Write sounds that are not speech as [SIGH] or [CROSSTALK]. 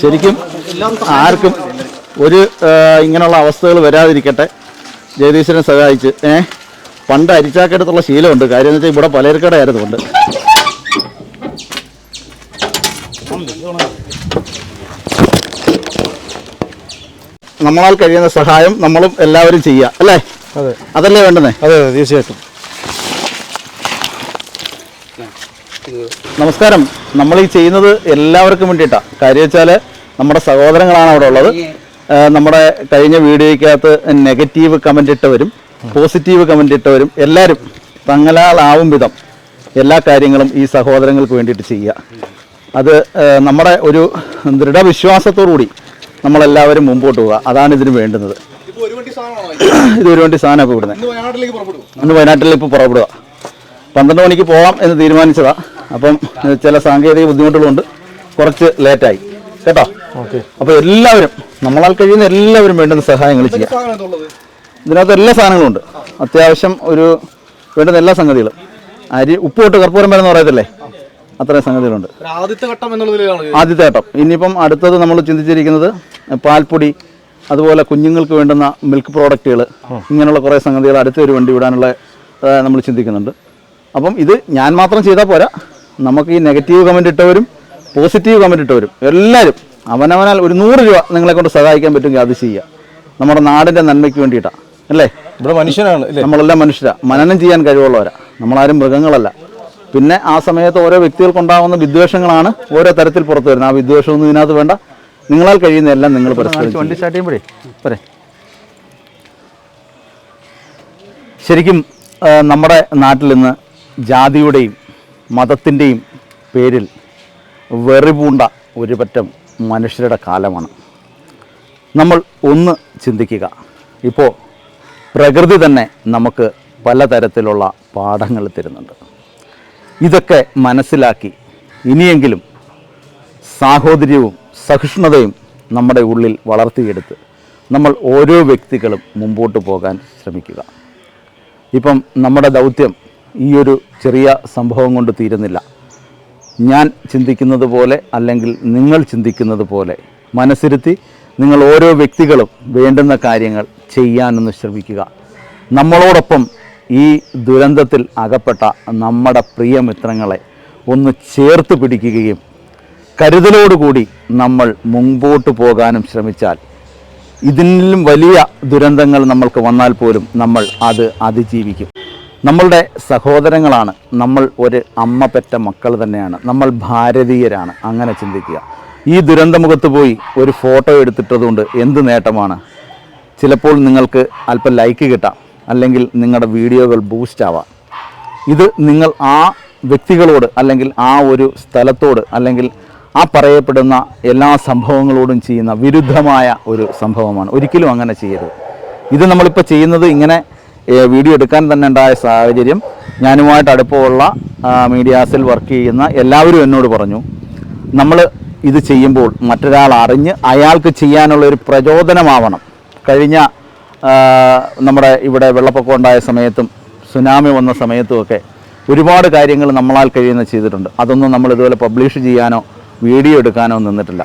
ശരിക്കും ആർക്കും ഒരു ഇങ്ങനെയുള്ള അവസ്ഥകൾ വരാതിരിക്കട്ടെ. ജയതീശ്വരൻ സഹായിച്ച് ഏ? പണ്ട് അരിച്ചാക്കടുത്തുള്ള ശീലമുണ്ട്. കാര്യം എന്ന് വെച്ചാൽ ഇവിടെ പലചരക്കടയായിരുന്നു കൊണ്ട് നമ്മളാൽ കഴിയുന്ന സഹായം നമ്മളും എല്ലാവരും ചെയ്യുക അല്ലേ? അതെ. അതല്ലേ വേണ്ടുന്നേ? അതെ അതെ തീർച്ചയായിട്ടും. നമസ്കാരം. നമ്മൾ ഈ ചെയ്യുന്നത് എല്ലാവർക്കും വേണ്ടിയിട്ടാണ് കാര്യം വെച്ചാൽ നമ്മുടെ സഹോദരങ്ങളാണ് അവിടെ ഉള്ളത്. നമ്മുടെ കഴിഞ്ഞ വീഡിയോയ്ക്കകത്ത് നെഗറ്റീവ് കമന്റ് ഇട്ടവരും പോസിറ്റീവ് കമന്റ് ഇട്ടവരും എല്ലാവരും തങ്ങളാളാവും വിധം എല്ലാ കാര്യങ്ങളും ഈ സഹോദരങ്ങൾക്ക് വേണ്ടിയിട്ട് ചെയ്യുക. അത് നമ്മുടെ ഒരു ദൃഢവിശ്വാസത്തോടുകൂടി നമ്മളെല്ലാവരും മുമ്പോട്ട് പോവുക. അതാണ് ഇതിന് വേണ്ടുന്നത്. [CLEARS THROAT] ഇത് ഒരു വണ്ടി സാധനമാണ് ഇപ്പോൾ ഇവിടുന്ന്. ഇന്ന് വയനാട്ടിലേക്ക് ഇപ്പോൾ പുറപ്പെടുക. പന്ത്രണ്ട് മണിക്ക് പോകാം എന്ന് തീരുമാനിച്ചതാ. അപ്പം ചില സാങ്കേതിക ബുദ്ധിമുട്ടുകളുണ്ട്. കുറച്ച് ലേറ്റായി. കേട്ടോ? ഓക്കെ. അപ്പോൾ എല്ലാവരും നമ്മളാൽ കഴിയുന്ന എല്ലാവരും വേണ്ടുന്ന സഹായങ്ങൾ ചെയ്യാം. ഇതിനകത്ത് എല്ലാ സാധനങ്ങളും ഉണ്ട് അത്യാവശ്യം ഒരു വേണ്ടുന്ന എല്ലാ സംഗതികളും. അരി ഉപ്പ് തൊട്ട് കർപ്പൂരം വരെ എന്ന് പറയത്തില്ലേ? അത്രയും സംഗതികളുണ്ട്. ആദ്യത്തെ ഘട്ടം എന്നുള്ളതിലാണ് ആദ്യത്തെ ഘട്ടം. ഇനിയിപ്പം അടുത്തത് നമ്മൾ ചിന്തിച്ചിരിക്കുന്നത് പാൽപ്പൊടി അതുപോലെ കുഞ്ഞുങ്ങൾക്ക് വേണ്ടുന്ന മിൽക്ക് പ്രോഡക്റ്റുകൾ ഇങ്ങനെയുള്ള കുറേ സംഗതികൾ അടുത്തൊരു വണ്ടി വിടാനുള്ള നമ്മൾ ചിന്തിക്കുന്നുണ്ട്. അപ്പം ഇത് ഞാൻ മാത്രം ചെയ്താൽ പോരാ. നമുക്ക് ഈ നെഗറ്റീവ് കമന്റ് ഇട്ടവരും പോസിറ്റീവ് കമന്റ് ഇട്ടവരും എല്ലാവരും അവനവനാൽ ഒരു നൂറ് രൂപ നിങ്ങളെ കൊണ്ട് സഹായിക്കാൻ പറ്റുമെങ്കിൽ അത് ചെയ്യുക. നമ്മുടെ നാടിന്റെ നന്മയ്ക്ക് വേണ്ടിയിട്ടാണ് അല്ലേ? ഇവിടെ മനുഷ്യനാണ് അല്ലേ നമ്മളെല്ലാം മനുഷ്യരാ മനനം ചെയ്യാൻ കഴിവുള്ളവരാ നമ്മളാരും മൃഗങ്ങളല്ല. പിന്നെ ആ സമയത്ത് ഓരോ വ്യക്തികൾക്കുണ്ടാകുന്ന വിദ്വേഷങ്ങളാണ് ഓരോ തരത്തിൽ പുറത്തു വരുന്നത്. ആ വിദ്വേഷമൊന്നും ഇതിനകത്ത് വേണ്ട. നിങ്ങളാൽ കഴിയുന്ന എല്ലാം നിങ്ങൾ പരസ്പരം വണ്ടി സ്റ്റാർട്ട് ചെയ്യുമ്പോഴേ പോരെ. ശരിക്കും നമ്മുടെ നാട്ടിൽ ഇന്ന് ജാതിയുടെയും മതത്തിന്റെയും പേരിൽ വെറിപൂണ്ട ഒരുപറ്റം മനുഷ്യരുടെ കാലമാണ്. നമ്മൾ ഒന്ന് ചിന്തിക്കുക. ഇപ്പോൾ പ്രകൃതി തന്നെ നമുക്ക് പലതരത്തിലുള്ള പാഠങ്ങൾ തരുന്നുണ്ട്. ഇതൊക്കെ മനസ്സിലാക്കി ഇനിയെങ്കിലും സാഹോദര്യവും സഹിഷ്ണുതയും നമ്മുടെ ഉള്ളിൽ വളർത്തിയെടുത്ത് നമ്മൾ ഓരോ വ്യക്തികളും മുമ്പോട്ട് പോകാൻ ശ്രമിക്കുക. ഇപ്പം നമ്മുടെ ദൗത്യം ഈ ഒരു ചെറിയ സംഭവം കൊണ്ട് തീരുന്നില്ല. ഞാൻ ചിന്തിക്കുന്നത് പോലെ അല്ലെങ്കിൽ നിങ്ങൾ ചിന്തിക്കുന്നത് പോലെ മനസ്സിരുത്തി നിങ്ങൾ ഓരോ വ്യക്തികളും വേണ്ടുന്ന കാര്യങ്ങൾ ചെയ്യാനൊന്ന് ശ്രമിക്കുക. നമ്മളോടൊപ്പം ഈ ദുരന്തത്തിൽ അകപ്പെട്ട നമ്മുടെ പ്രിയ പ്രിയമിത്രങ്ങളെ ഒന്ന് ചേർത്ത് പിടിക്കുകയും കരുതലോടുകൂടി നമ്മൾ മുമ്പോട്ട് പോകാനും ശ്രമിച്ചാൽ ഇതിലും വലിയ ദുരന്തങ്ങൾ നമ്മൾക്ക് വന്നാൽ പോലും നമ്മൾ അത് അതിജീവിക്കും. നമ്മളുടെ സഹോദരങ്ങളാണ്. നമ്മൾ ഒരു അമ്മ പെറ്റ മക്കൾ തന്നെയാണ്. നമ്മൾ ഭാരതീയരാണ്. അങ്ങനെ ചിന്തിക്കുക. ഈ ദുരന്തമുഖത്ത് പോയി ഒരു ഫോട്ടോ എടുത്തിട്ടതുകൊണ്ട് എന്ത് നേട്ടമാണ്? ചിലപ്പോൾ നിങ്ങൾക്ക് അല്പം ലൈക്ക് കിട്ടാം. അല്ലെങ്കിൽ നിങ്ങളുടെ വീഡിയോകൾ ബൂസ്റ്റ് ആവാം. ഇത് നിങ്ങൾ ആ വ്യക്തികളോട് അല്ലെങ്കിൽ ആ ഒരു സ്ഥലത്തോട് അല്ലെങ്കിൽ ആ പറയപ്പെടുന്ന എല്ലാ സംഭവങ്ങളോടും ചെയ്യുന്ന വിരുദ്ധമായ ഒരു സംഭവമാണ്. ഒരിക്കലും അങ്ങനെ ചെയ്യരുത്. ഇത് നമ്മളിപ്പോൾ ചെയ്യുന്നത് ഇങ്ങനെ വീഡിയോ എടുക്കാൻ തന്നെ ഉണ്ടായ സാഹചര്യം ഞാനുമായിട്ട് അടുപ്പമുള്ള മീഡിയാസിൽ വർക്ക് ചെയ്യുന്ന എല്ലാവരും എന്നോട് പറഞ്ഞു നമ്മൾ ഇത് ചെയ്യുമ്പോൾ മറ്റൊരാൾ അറിഞ്ഞ് അയാൾക്ക് ചെയ്യാനുള്ള ഒരു പ്രചോദനമാവണം. കഴിഞ്ഞ നമ്മുടെ ഇവിടെ വെള്ളപ്പൊക്കം ഉണ്ടായ സമയത്തും സുനാമി വന്ന സമയത്തുമൊക്കെ ഒരുപാട് കാര്യങ്ങൾ നമ്മളാൽ കഴിയുന്ന ചെയ്തിട്ടുണ്ട്. അതൊന്നും നമ്മൾ ഇതുപോലെ പബ്ലിഷ് ചെയ്യാനോ വീഡിയോ എടുക്കാനോ നിന്നിട്ടില്ല.